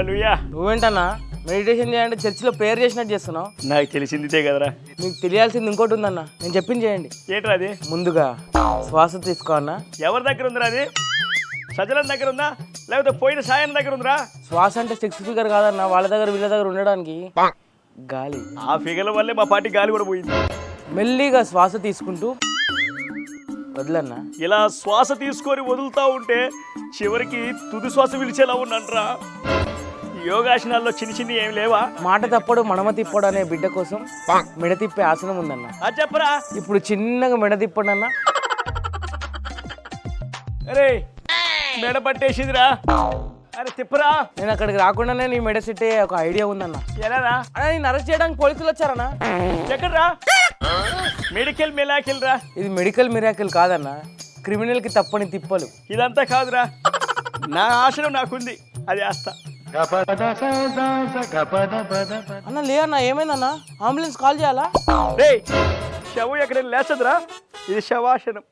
హల్లెలూయా. నువ్వేంటన్నా? Meditation చేయండి చర్చిలో prayer చేసినట్టు చేస్తున్నావు? నాకు తెలిసిందితే కదరా. మీకు తెలియాల్సింది ఇంకోటి ఉందన్న. నేను చెప్పింది చేయండి. ఏంట్రా అది? ముందుగా శ్వాస తీసుకో అన్న. ఎవరి దగ్గర ఉందిరా అది? సజలం దగ్గర ఉందా? లేకపోతే పోయిన సాయం దగ్గర ఉందిరా? శ్వాస అంటే సిక్స్ ఫిగర్ కాదన్న వాళ్ళ దగ్గర వీళ్ళ దగ్గర ఉండడానికి గాలి. ఆ ఫిగర్ల వల్లే మా పార్టీ గాలి కూడా పోయింది. మెల్లిగా శ్వాస తీసుకుంటూ వదలన్నా. ఇలా శ్వాస తీసుకొని వదులుతా ఉంటే చివరికి తుది శ్వాస పిలిచేలా ఉన్నట్రా యోగాసనాల్లో చిన్న చిన్న ఏం లేవా? మాట తప్పడు మడమ తిప్పడు అనే బిడ్డ కోసం మెడ తిప్పే ఆసనం ఉందన్న. అది చెప్పరా? ఇప్పుడు చిన్నగా మెడ తిప్పండి అన్న అరే మెడ పట్టేసిందిరా. అరే తిప్పరా. నేను అక్కడికి రాకుండానే నీ మెడ సెట్ అయ్యే ఒక ఐడియా ఉందన్న. ఎలారా? అన్న నేను అరెస్ట్ చేయడానికి పోలీసులు వచ్చారన్నా. ఎక్కడ్రా? మెడికల్ మెలాకిల్ రా ఇది మెడికల్ మిరాకిల్ కాదన్న. క్రిమినల్కి తప్పని తిప్పలు. ఇదంతా కాదురా. నా ఆశనం నాకుంది. అది వేస్తా అన్న లే అన్న ఏమైందన్న? అంబులెన్స్ కాల్ చేయాలా? రే శవం ఎక్కడ లేచదురా? ఇది శవాసనం.